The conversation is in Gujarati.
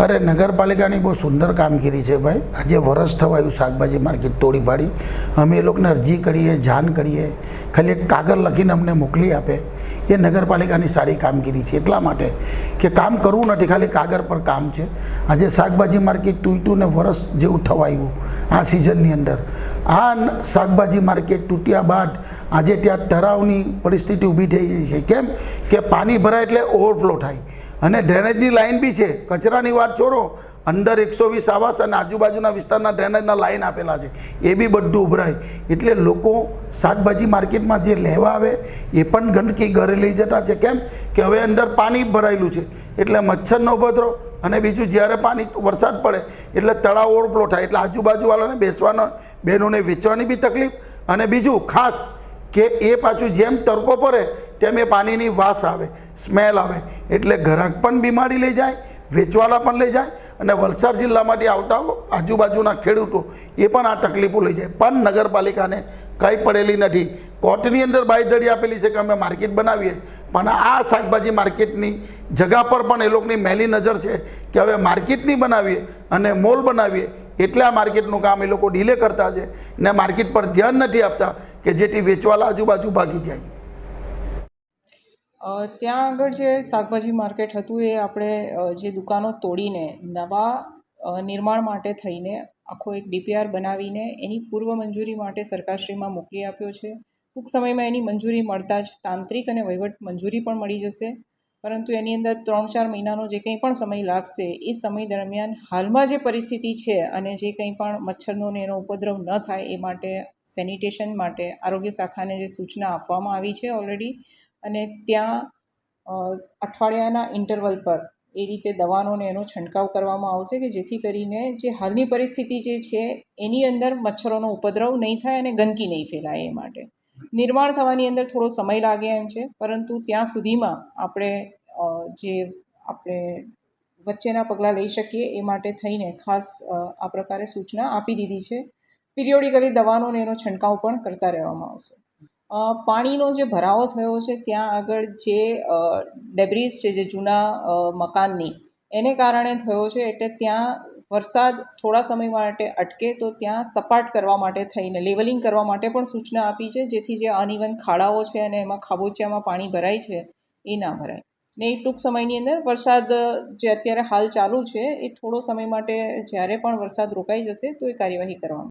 અરે નગરપાલિકાની બહુ સુંદર કામગીરી છે ભાઈ. આજે વરસ થવાયું શાકભાજી માર્કેટ તોડી પાડી. અમે એ લોકોને અરજી કરીએ, જાણ કરીએ. ખાલી એક કાગળ લખીને અમને મોકલી આપે. એ નગરપાલિકાની સારી કામગીરી છે. એટલા માટે કે કામ કરવું નથી, ખાલી કાગળ પર કામ છે. આજે શાકભાજી માર્કેટ તૂટ્યું ને વરસ જેવું થવાયું આ સિઝનની અંદર. આ શાકભાજી માર્કેટ તૂટ્યા બાદ આજે ત્યાં તરાવની પરિસ્થિતિ ઊભી થઈ જાય છે. કેમ? કે પાણી ભરાય એટલે ઓવરફ્લો થાય. અને ડ્રેનેજની લાઇન બી છે. કચરાની વાત છોડો, અંદર એકસો વીસ આવાસ અને આજુબાજુના વિસ્તારના ડ્રેનેજના લાઇન આપેલા છે. એ બી બધું ઉભરાય. એટલે લોકો શાકભાજી માર્કેટમાં જે લેવા આવે, એ પણ ગંદકી ઘરે લઈ જતા છે. કેમ કે હવે અંદર પાણી ભરાયેલું છે. એટલે મચ્છરનો ઉપદ્રવ અને બીજું જ્યારે પાણી વરસાદ પડે, એટલે તળાવ ઓવરફ્લો થાય. એટલે આજુબાજુવાળાને બેસવાનો, બહેનોને વેચવાની બી તકલીફ. અને બીજું ખાસ કે એ પાછું જેમ તડકો પડે તેમ એ પાણીની વાસ આવે, સ્મેલ આવે. એટલે ઘરાક પણ બીમારી લઈ જાય, વેચવાલા પણ લઈ જાય અને વલસાડ જિલ્લામાંથી આવતા આજુબાજુના ખેડૂતો એ પણ આ તકલીફો લઈ જાય. પણ નગરપાલિકાને કંઈ પડેલી નથી. કોર્ટની અંદર બાંયધરી આપેલી છે કે અમે માર્કેટ બનાવીએ. પણ આ શાકભાજી માર્કેટની જગા પર પણ એ લોકોની મેલી નજર છે કે હવે માર્કેટની બનાવીએ અને મોલ બનાવીએ. એટલે આ માર્કેટનું કામ એ લોકો ડીલે કરતા છે ને માર્કેટ પર ધ્યાન નથી આપતા કે જેથી વેચવાલા આજુબાજુ ભાગી જાય. ત્યાં આગળ જે શાકભાજી માર્કેટ હતું એ આપણે જે દુકાનો તોડીને, નવા નિર્માણ માટે થઈને, આખો એક ડીપીઆર બનાવીને, એની પૂર્વ મંજૂરી માટે સરકારશ્રીમાં મોકલી આપ્યો છે. ટૂંક સમયમાં એની મંજૂરી મળતા જ તાંત્રિક અને વહીવટ મંજૂરી પણ મળી જશે. પરંતુ એની અંદર ત્રણ ચાર મહિનાનો જે કંઈ પણ સમય લાગશે, એ સમય દરમિયાન હાલમાં જે પરિસ્થિતિ છે અને જે કંઈ પણ મચ્છરનો ને એનો ઉપદ્રવ ન થાય એ માટે, સેનિટેશન માટે આરોગ્ય શાખાને જે સૂચના આપવામાં આવી છે ઓલરેડી અને ત્યાં અઠવાડિયાના ઇન્ટરવલ પર એ રીતે દવાનો એનો છંટકાવ કરવામાં આવશે કે જેથી કરીને જે હાલની પરિસ્થિતિ જે છે, એની અંદર મચ્છરોનો ઉપદ્રવ નહીં થાય અને ગંદકી નહીં ફેલાય એ માટે. નિર્માણ થવાની અંદર થોડો સમય લાગે એમ છે, પરંતુ ત્યાં સુધીમાં આપણે જે આપણે વચ્ચેના પગલાં લઈ શકીએ એ માટે થઈને ખાસ આ પ્રકારે સૂચના આપી દીધી છે. પિરિયોડિકલી દવાનો એનો છંટકાવ પણ કરતા રહેવામાં આવશે. પાણીનો જે ભરાવો થયો છે, ત્યાં આગળ જે ડેબ્રીઝ છે, જે જૂના મકાનની, એને કારણે થયો છે, એટલે ત્યાં વરસાદ થોડા સમય માટે અટકે તો ત્યાં સપાટ કરવા માટે થઈને, લેવલિંગ કરવા માટે પણ સૂચના આપી છે, જેથી જે અનઇવન ખાડાઓ છે અને એમાં ખાબોચિયામાં પાણી ભરાય છે, એ ના ભરાય. ને એ ટૂંક સમયની અંદર વરસાદ, જે અત્યારે હાલ ચાલુ છે, એ થોડો સમય માટે જ્યારે પણ વરસાદ રોકાઈ જશે, તો એ કાર્યવાહી કરવામાં